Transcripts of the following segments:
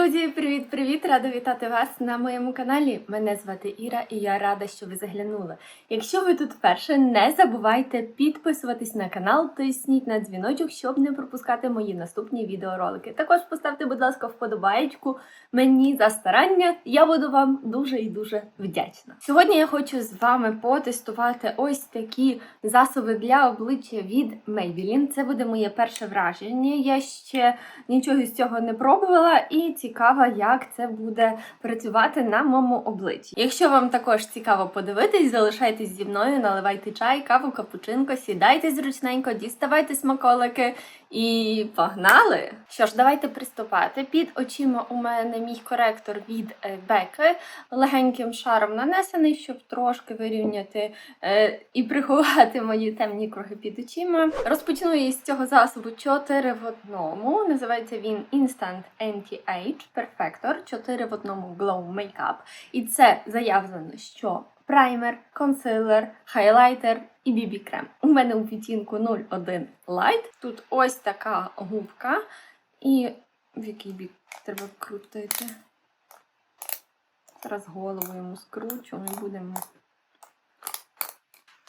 Друзі, привіт-привіт! Рада вітати вас на моєму каналі. Мене звати Іра і я рада, що ви заглянули. Якщо ви тут вперше, не забувайте підписуватись на канал, тисніть на дзвіночок, щоб не пропускати мої наступні відеоролики. Також поставте, будь ласка, вподобаєчку мені за старання. Я буду вам дуже і дуже вдячна. Сьогодні я хочу з вами потестувати ось такі засоби для обличчя від Maybelline. Це буде моє перше враження. Я ще нічого з цього не пробувала і цікава, як це буде працювати на моєму обличчі. Якщо вам також цікаво подивитись, залишайтесь зі мною, наливайте чай, каву, капучинко, сідайте зручненько, діставайте смаколики і погнали! Що ж, давайте приступати. Під очима у мене мій коректор від е, Беки легеньким шаром нанесений, щоб трошки вирівняти е, і приховати мої темні круги під очима. Розпочну я з цього засобу 4 в одному. Називається він Instant Anti-Age Perfector 4 в одному Glow Makeup. І це заявлено, що праймер, консилер, хайлайтер і бібі-крем. У мене у відтінку 01 Light. Тут ось така губка. І в який бік треба крутити. Зараз голову йому скручу, ми будемо.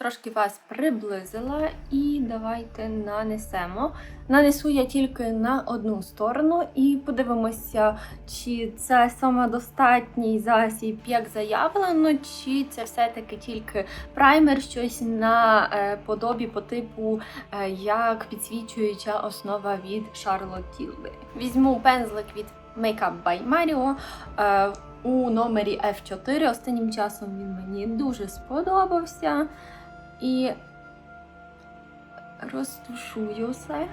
Трошки вас приблизила і давайте нанесемо. Нанесу я тільки на одну сторону і подивимося, чи це самодостатній засіб, як заявлено, чи це все-таки тільки праймер, щось на е, подобі по типу е, як підсвічуюча основа від Charlotte Tilbury. Візьму пензлик від Makeup by Mario. Е, у номері F4 останнім часом він мені дуже сподобався. І розтушую все.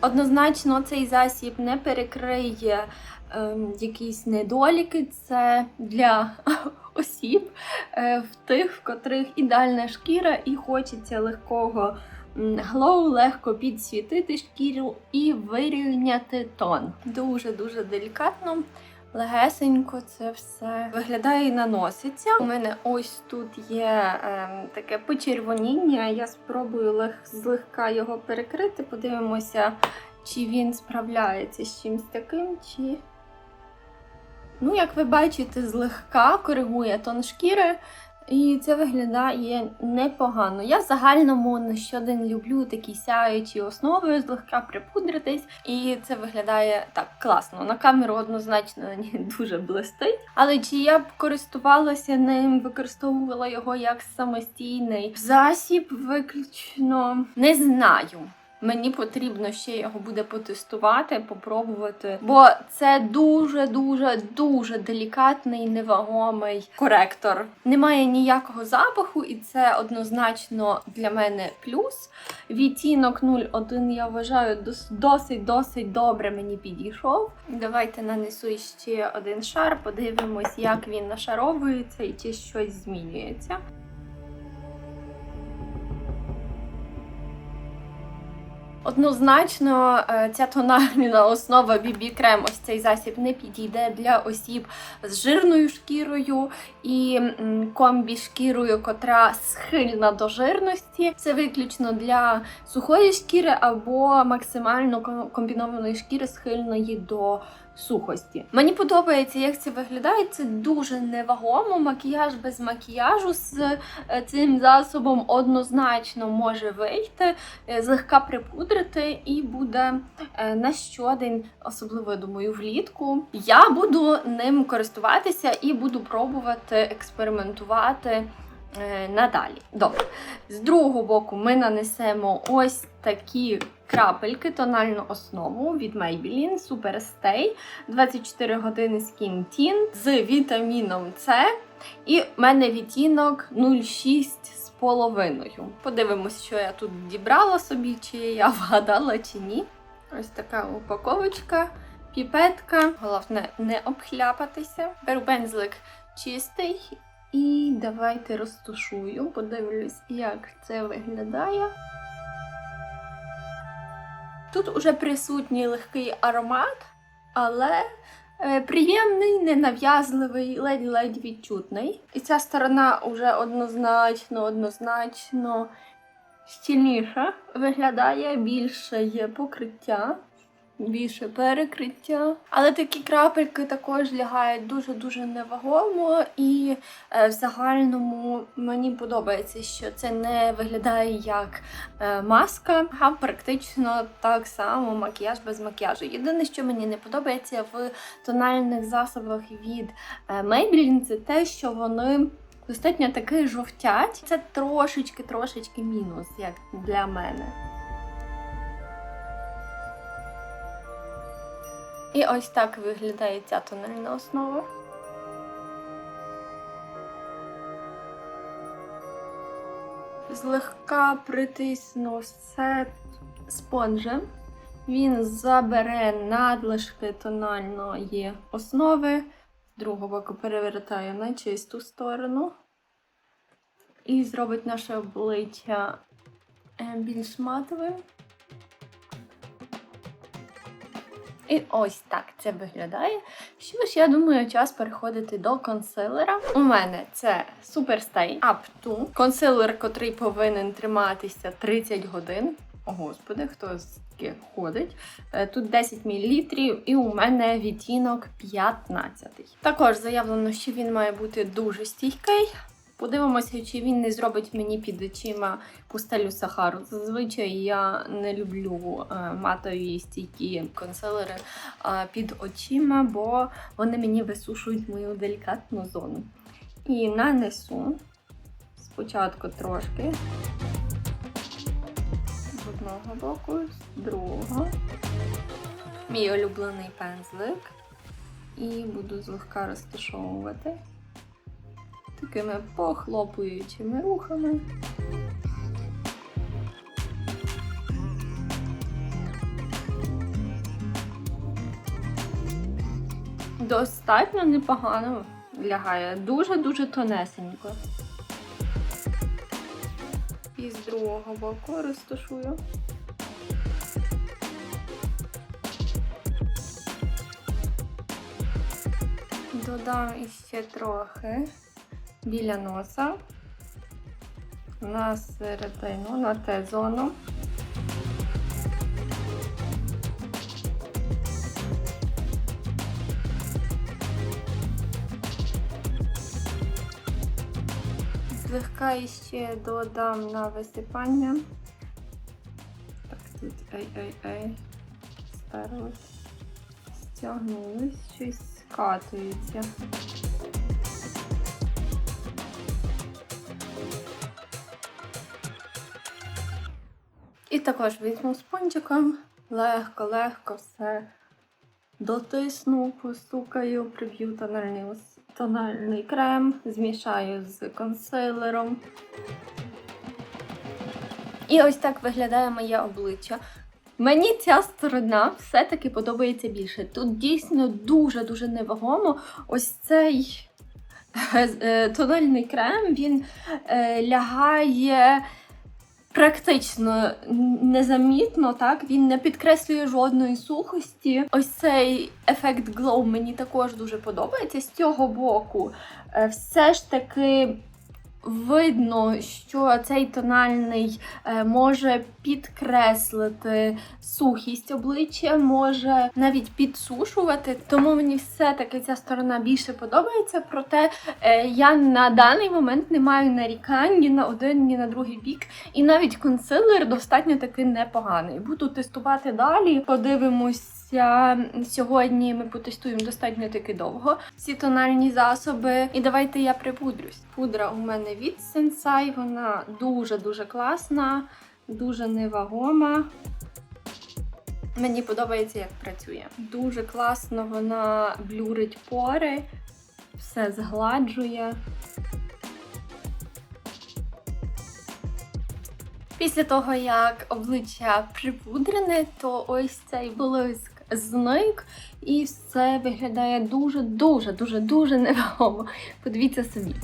Однозначно, цей засіб не перекриє ем, якісь недоліки. Це для осіб, е, в тих, в котрих ідеальна шкіра і хочеться легкого глоу, легко підсвітити шкіру і вирівняти тон. Дуже-дуже делікатно. Легесенько це все виглядає і наноситься. У мене ось тут є ем, таке почервоніння. Я спробую лег, злегка його перекрити. Подивимося, чи він справляється з чимось таким, чи. Ну, як ви бачите, злегка коригує тон шкіри. І це виглядає непогано. Я в загальному на щодень люблю такі сяючі основи, злегка припудритись, і це виглядає так класно. На камеру однозначно дуже блистить. Але чи я б користувалася ним, використовувала його як самостійний засіб, виключно не знаю. Мені потрібно ще його буде потестувати, попробувати, бо це дуже, дуже, делікатний, невагомий коректор. Немає ніякого запаху, і це однозначно для мене плюс. Відтінок 01, я вважаю, досить досить добре мені підійшов. Давайте нанесу ще один шар, подивимось, як він нашаровується і чи щось змінюється. Однозначно, е, ця тональна основа BB крем, ось цей засіб не підійде для осіб з жирною шкірою і м, комбі шкірою, котра схильна до жирності. Це виключно для сухої шкіри або максимально комбінованої шкіри, схильної до сухості. Мені подобається, як це виглядає. Це дуже невагомо. Макіяж без макіяжу з е, цим засобом однозначно може вийти, е, злегка припудрити, і буде е, на щодень, особливо я думаю, влітку. Я буду ним користуватися і буду пробувати експериментувати. Надалі. Добре. З другого боку ми нанесемо ось такі крапельки, тональну основу від Maybelline Super Stay 24 години Skin Tint з вітаміном С. І в мене відтінок 0,6 з половиною. Подивимось, що я тут дібрала собі, чи я вгадала, чи ні. Ось така упаковочка, піпетка. Головне не обхляпатися. Беру пензлик чистий. І давайте розтушую, подивлюсь, як це виглядає. Тут уже присутній легкий аромат, але е, приємний, ненав'язливий, ледь-ледь відчутний. І ця сторона вже однозначно, однозначно стільніша, виглядає, більше є покриття, більше перекриття. Але такі крапельки також лягають дуже-дуже невагомо, і е, в загальному мені подобається, що це не виглядає як е, маска, а практично так само макіяж без макіяжу. Єдине, що мені не подобається в тональних засобах від е, Maybelline, це те, що вони достатньо таки жовтять. Це трошечки-трошечки мінус, як для мене. І ось так виглядає ця тональна основа. Злегка притисну все спонжем. Він забере надлишки тональної основи, з другого боку перевертаю на чисту сторону і зробить наше обличчя е, більш матовим. І ось так це виглядає. Що ж, я думаю, час переходити до консилера. У мене це Superstay Up To. Консилер, котрий повинен триматися 30 годин. О, господи, хто таке ходить. Е, Тут 10 мл, і у мене відтінок 15. Також заявлено, що він має бути дуже стійкий. Подивимося, чи він не зробить мені під очима пустелю Сахару. Зазвичай я не люблю е, матові стійкі консилери під очима, бо вони мені висушують мою делікатну зону. І нанесу спочатку трошки з одного боку, з другого. Мій улюблений пензлик. І буду злегка розташовувати такими похлопуючими рухами. Достатньо непогано лягає, дуже-дуже тонесенько. І з другого боку розташую. Додам іще трохи біля носа на середину, на Т-зону. Злегка іще додам на висипання. Так, тут ай-ай-ай, старлось, стягнулось, щось скатується. І також візьму спончиком, легко-легко все дотисну, постукаю, приб'ю тональний, тональний крем, змішаю з консилером. І ось так виглядає моє обличчя. Мені ця сторона все-таки подобається більше. Тут дійсно дуже-дуже невагомо. Ось цей е, тональний крем він е, лягає практично незамітно, так він не підкреслює жодної сухості. Ось цей ефект glow мені також дуже подобається. З цього боку е, все ж таки. Видно, що цей тональний е, може підкреслити сухість обличчя, може навіть підсушувати. Тому мені все-таки ця сторона більше подобається. Проте е, я на даний момент не маю нарікань ні на один, ні на другий бік. І навіть консилер достатньо таки непоганий. Буду тестувати далі. Подивимось. Сьогодні ми потестуємо достатньо таки довго ці тональні засоби. І давайте я припудрюсь. Пудра у мене від Sensai, вона дуже-дуже класна, дуже невагома. Мені подобається, як працює. Дуже класно вона блюрить пори, все згладжує. Після того, як обличчя припудрене, то ось цей блиск зник, і все виглядає дуже-дуже, дуже, дуже невагомо. Подивіться собі.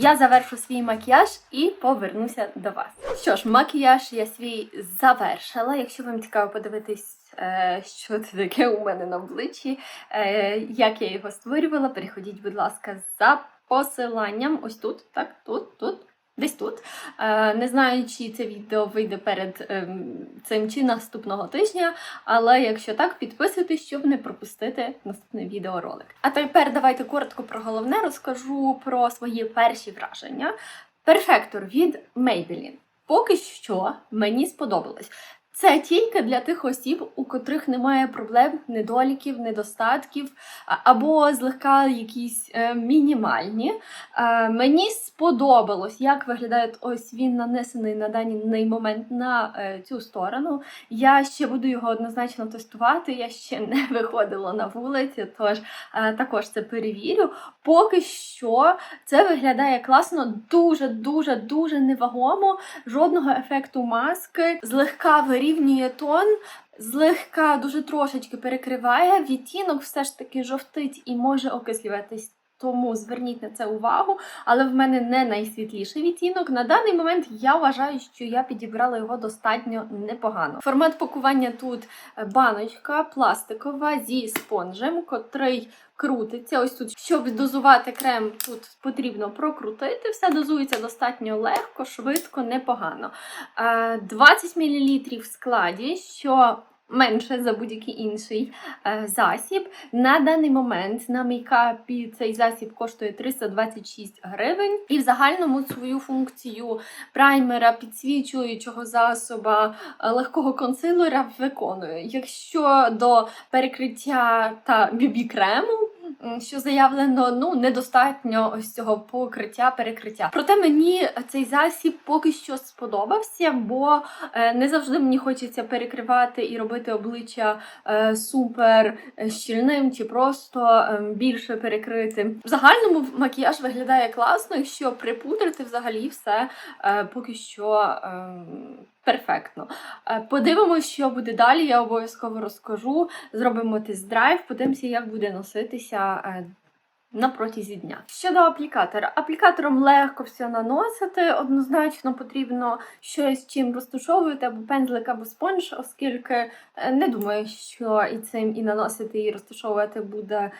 Я завершу свій макіяж і повернуся до вас. Що ж, макіяж я свій завершила. Якщо вам цікаво подивитись, е, що це таке у мене на обличчі, е, як я його створювала, переходіть, будь ласка, за посиланням. Ось тут, так, тут, тут. Десь тут. Е, Не знаю, чи це відео вийде перед ем, цим чи наступного тижня, але якщо так, підписуйтесь, щоб не пропустити наступний відеоролик. А тепер давайте коротко про головне розкажу про свої перші враження. Перфектор від Maybelline. Поки що мені сподобалось. Це тільки для тих осіб, у котрих немає проблем, недоліків, недостатків або злегка якісь е, мінімальні. Е, мені сподобалось, як виглядає ось він нанесений на даний момент на е, цю сторону. Я ще буду його однозначно тестувати. Я ще не виходила на вулицю, тож е, також це перевірю. Поки що це виглядає класно, дуже, дуже, невагомо. Жодного ефекту маски, злегка вирівнює тон. Злегка дуже трошечки перекриває, відтінок все ж таки жовтить і може окислюватись. Тому зверніть на це увагу, але в мене не найсвітліший відтінок. На даний момент я вважаю, що я підібрала його достатньо непогано. Формат пакування тут е, баночка пластикова зі спонжем, котрий крутиться. Ось тут, щоб дозувати крем, тут потрібно прокрутити. Все дозується достатньо легко, швидко, непогано. Е, 20 мл в складі, що менше за будь-який інший е, засіб. На даний момент на мейкапі цей засіб коштує 326 гривень. І в загальному свою функцію праймера, підсвічуючого засоба, е, легкого консилера виконує. Якщо до перекриття та бібі-крему, що заявлено, ну недостатньо ось цього покриття, перекриття. Проте мені цей засіб поки що сподобався, бо е, не завжди мені хочеться перекривати і робити обличчя е, супер е, щільним чи просто е, більше перекритим. В загальному макіяж виглядає класно, якщо припудрити взагалі все е, поки що. Перфектно. Е, Подивимось, що буде далі. Я обов'язково розкажу. Зробимо тест-драйв, подивимося, як буде носитися е, на протязі дня. Щодо аплікатора, аплікатором легко все наносити. Однозначно потрібно щось чим розташовувати, або пензлик, або спонж, оскільки е, не думаю, що і цим і наносити, і розташовувати буде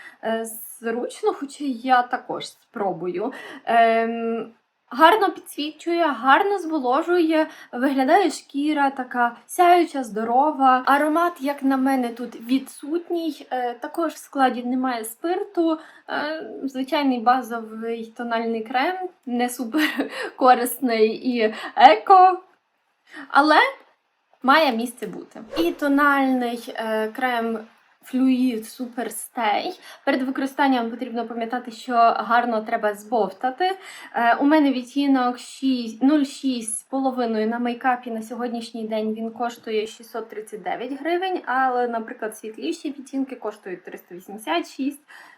зручно, хоча я також спробую. Ем, Гарно підсвічує, гарно зволожує, виглядає шкіра така сяюча, здорова. Аромат, як на мене, тут відсутній. Е, Також в складі немає спирту. Е, Звичайний базовий тональний крем, не супер корисний і еко. Але має місце бути. І тональний е, крем Super Stay. Перед використанням потрібно пам'ятати, що гарно треба збовтати. Е, у мене відтінок 6 0,6 з половиною на мейкапі на сьогоднішній день він коштує 639 гривень, але, наприклад, світліші відтінки коштують 386 Е,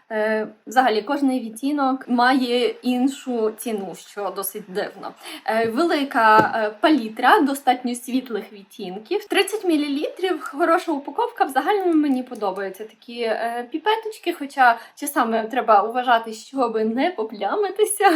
Взагалі, кожний відтінок має іншу ціну, що досить дивно. Е, Велика е, палітра, достатньо світлих відтінків. 30 мл, хороша упаковка. В загальному мені подобаються такі е, піпеточки, хоча часами треба уважати, щоб не поплямитися.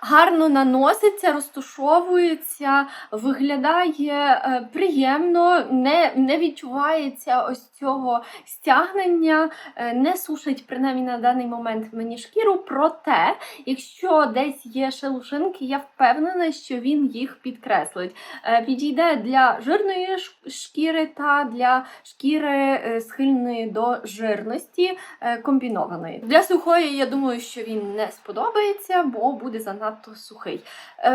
Гарно наноситься, розтушовується, виглядає е, приємно, не, не відчувається ось цього стягнення, е, не сушить принаймні на даний момент мені шкіру. Проте, якщо десь є шелушинки, я впевнена, що він їх підкреслить. Е, Підійде для жирної шкіри та для шкіри е, схильної до жирності е, комбінованої. Для сухої, я думаю, що він не сподобається, бо буде занадто сухий.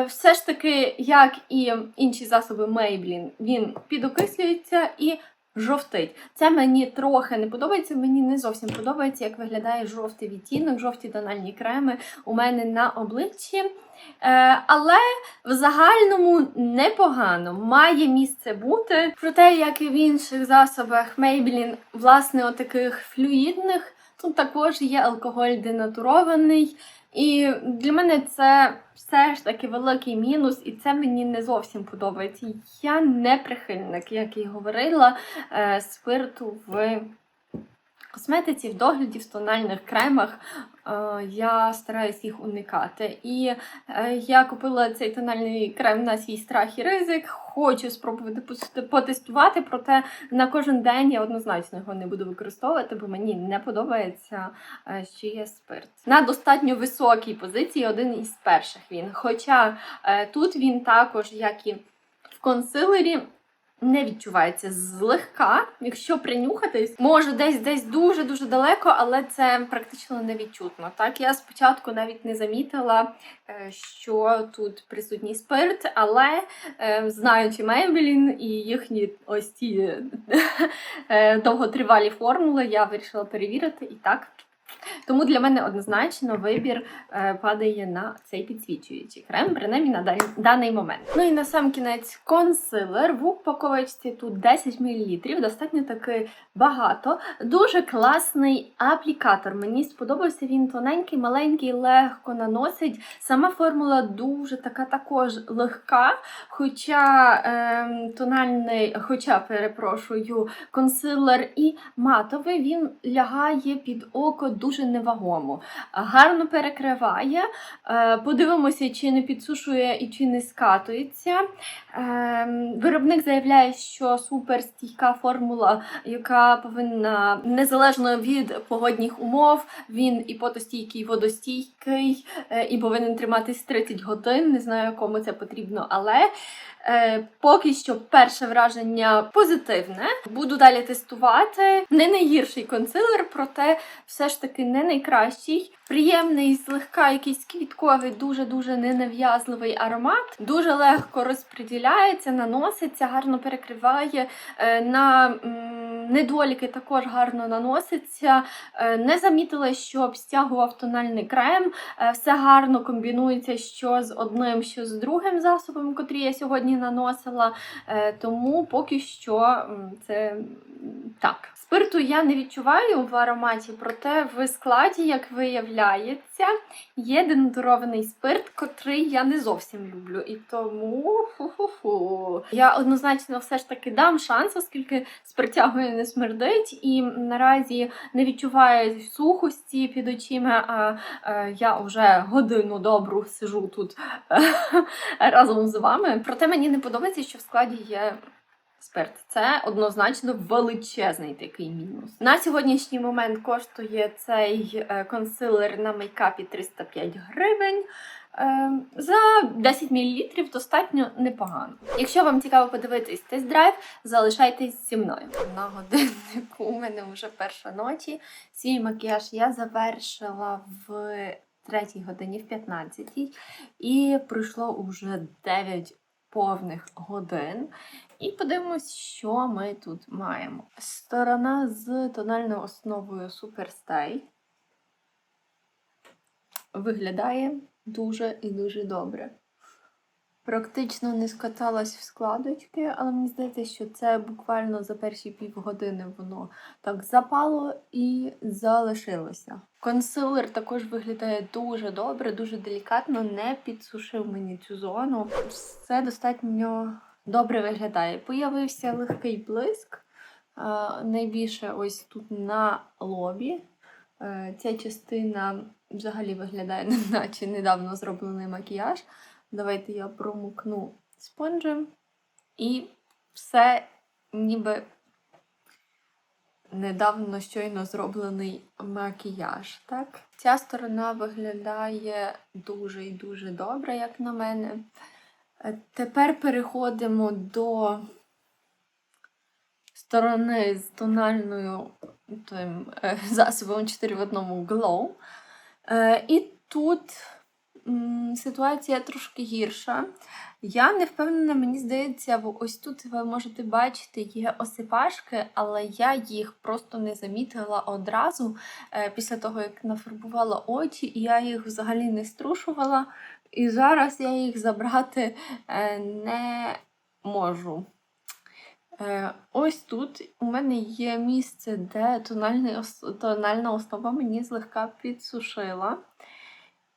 Все ж таки, як і інші засоби Maybelline, він підокислюється і жовтить. Це мені трохи не подобається. Мені не зовсім подобається, як виглядає жовтий відтінок, жовті тональні креми у мене на обличчі. Е, але в загальному непогано має місце бути. Проте, як і в інших засобах Maybelline, власне, отаких флюїдних, тут також є алкоголь денатурований. І для мене це все ж таки великий мінус, і це мені не зовсім подобається. Я не прихильник, як і говорила, е, спирту в косметиці, в догляді, в тональних кремах е, я стараюсь їх уникати. І е, я купила цей тональний крем на свій страх і ризик. Хочу спробувати потестувати, проте на кожен день я однозначно його не буду використовувати, бо мені не подобається, ще є спирт. На достатньо високій позиції один із перших він. Хоча е, тут він також, як і в консилері, не відчувається злегка. Якщо принюхатись, може десь десь дуже дуже далеко, але це практично невідчутно. Так я спочатку навіть не замітила, е, що тут присутній спирт, але е, знаючи Maybelline і їхні ось ці е, довготривалі формули, я вирішила перевірити і так. Тому для мене однозначно вибір е, падає на цей підсвічуючий крем, принаймні на даний момент. Ну і на сам кінець консилер в упаковочці тут 10 мл, достатньо таки багато. Дуже класний аплікатор. Мені сподобався він тоненький, маленький, легко наносить. Сама формула дуже така також легка. Хоча ем, тональний, хоча перепрошую, консилер і матовий він лягає під око дуже невагомо. Гарно перекриває. Е, Подивимося, чи не підсушує і чи не скатується. Ем, Виробник заявляє, що суперстійка формула, яка повинна незалежно від погодних умов, він і потостійкий, і водостійкий, е, і повинен триматись 30 годин. Не знаю, кому це потрібно, але. Е, поки що перше враження позитивне. Буду далі тестувати. Не найгірший консилер, проте все ж таки не найкращий. Приємний, злегка якийсь квітковий, дуже-дуже ненав'язливий аромат. Дуже легко розподіляється, наноситься, гарно перекриває. Е, на недоліки також гарно наноситься. Е, не замітила, що обстягував тональний крем. Е, Все гарно комбінується що з одним, що з другим засобом, котрі я сьогодні наносила. Е, Тому поки що це так. Спирту я не відчуваю в ароматі, проте в складі, як виявляється, є денатурований спирт, котрий я не зовсім люблю. І тому фу-фу-фу. Я однозначно все ж таки дам шанс, оскільки спиртягою не смердить, і наразі не відчуваю сухості під очима. А е, я вже годину добру сижу тут разом з вами. Проте мені не подобається, що в складі є. Спирт це однозначно величезний такий мінус. На сьогоднішній момент коштує цей е, консилер на мейкапі 305 гривень. Е, За 10 мл достатньо непогано. Якщо вам цікаво подивитись тест-драйв, залишайтесь зі мною. На годиннику у мене вже перша ночі. Свій макіяж я завершила в 3 годині, в 15-й, і пройшло уже 9 повних годин. І подивимось, що ми тут маємо. Сторона з тональною основою Superstay виглядає дуже і дуже добре. Практично не скаталась в складочки, але мені здається, що це буквально за перші півгодини воно так запало і залишилося. Консилер також виглядає дуже добре, дуже делікатно, не підсушив мені цю зону. Все достатньо добре виглядає. Появився легкий блиск, найбільше ось тут на лобі. Е, Ця частина взагалі виглядає, наче недавно зроблений макіяж. Давайте я промокну спонжем і все ніби недавно щойно зроблений макіяж. Так? Ця сторона виглядає дуже і дуже добре, як на мене. Е, Тепер переходимо до сторони з тональною тим, е, засобом 4 в одному Glow. Е, І тут ситуація трошки гірша. Я не впевнена, мені здається, бо ось тут ви можете бачити є осипашки, але я їх просто не замітила одразу е, після того, як нафарбувала очі, і я їх взагалі не струшувала. І зараз я їх забрати е, не можу. Е, Ось тут у мене є місце, де тональна основа мені злегка підсушила.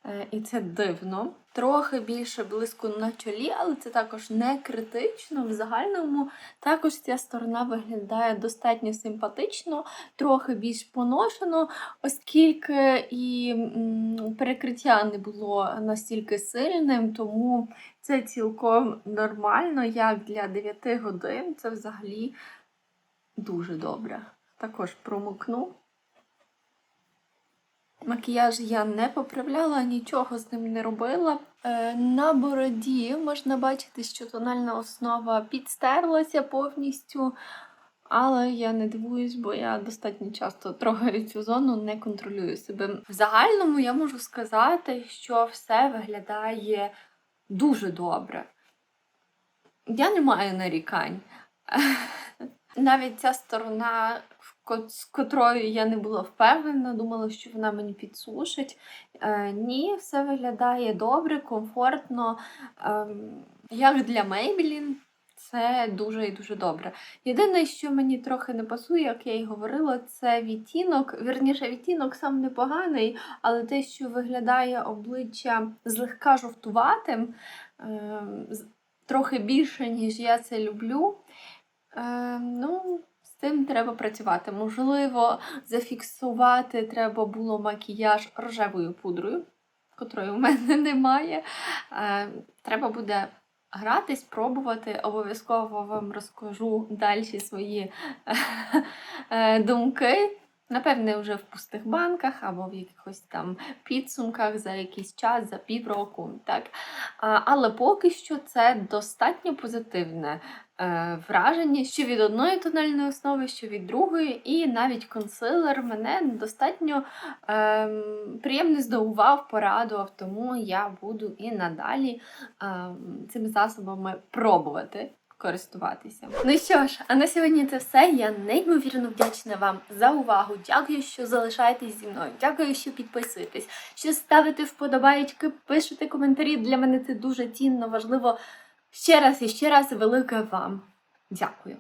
Е, І це дивно. трохи більше блиску на чолі, але це також не критично. В загальному також ця сторона виглядає достатньо симпатично, трохи більш поношено, оскільки і перекриття не було настільки сильним, тому це цілком нормально, як для 9 годин. Це взагалі дуже добре. Також промокну. Макіяж я не поправляла, нічого з ним не робила. Е, на бороді можна бачити, що тональна основа підстерлася повністю, але я не дивуюсь, бо я достатньо часто трогаю цю зону, не контролюю себе. В загальному я можу сказати, що все виглядає дуже добре. Я не маю нарікань. Навіть ця сторона, з котрою я не була впевнена, думала, що вона мені підсушить. Е, ні, все виглядає добре, комфортно. Ем, як для Maybelline, це дуже і дуже добре. Єдине, що мені трохи не пасує, як я й говорила, це відтінок. Вірніше, відтінок сам непоганий, але те, що виглядає обличчя злегка жовтуватим, ем, трохи більше, ніж я це люблю. Е, ну, цим треба працювати. Можливо, зафіксувати треба було макіяж рожевою пудрою, котрої у мене немає. Е, треба буде гратись, пробувати. Обов'язково вам розкажу далі свої е, думки. Напевне, вже в пустих банках або в якихось там підсумках за якийсь час, за півроку. Але поки що це достатньо позитивне враження, що від одної тональної основи, що від другої, і навіть консилер мене достатньо ем, приємно здивував, порадував, тому я буду і надалі ем, цими засобами пробувати. Користуватися. Ну що ж, а на сьогодні це все. Я неймовірно вдячна вам за увагу. Дякую, що залишаєтесь зі мною. Дякую, що підписуєтесь, що ставите вподобаєчки, пишете коментарі. Для мене це дуже цінно, важливо. Ще раз і ще раз велике вам дякую.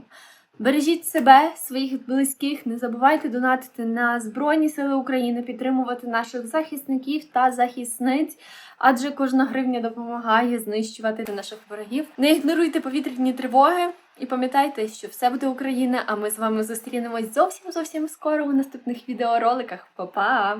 Бережіть себе, своїх близьких, не забувайте донатити на Збройні Сили України, підтримувати наших захисників та захисниць, адже кожна гривня допомагає знищувати наших ворогів. Не ігноруйте повітряні тривоги і пам'ятайте, що все буде Україна, а ми з вами зустрінемось зовсім зовсім скоро у наступних відеороликах. Па-па!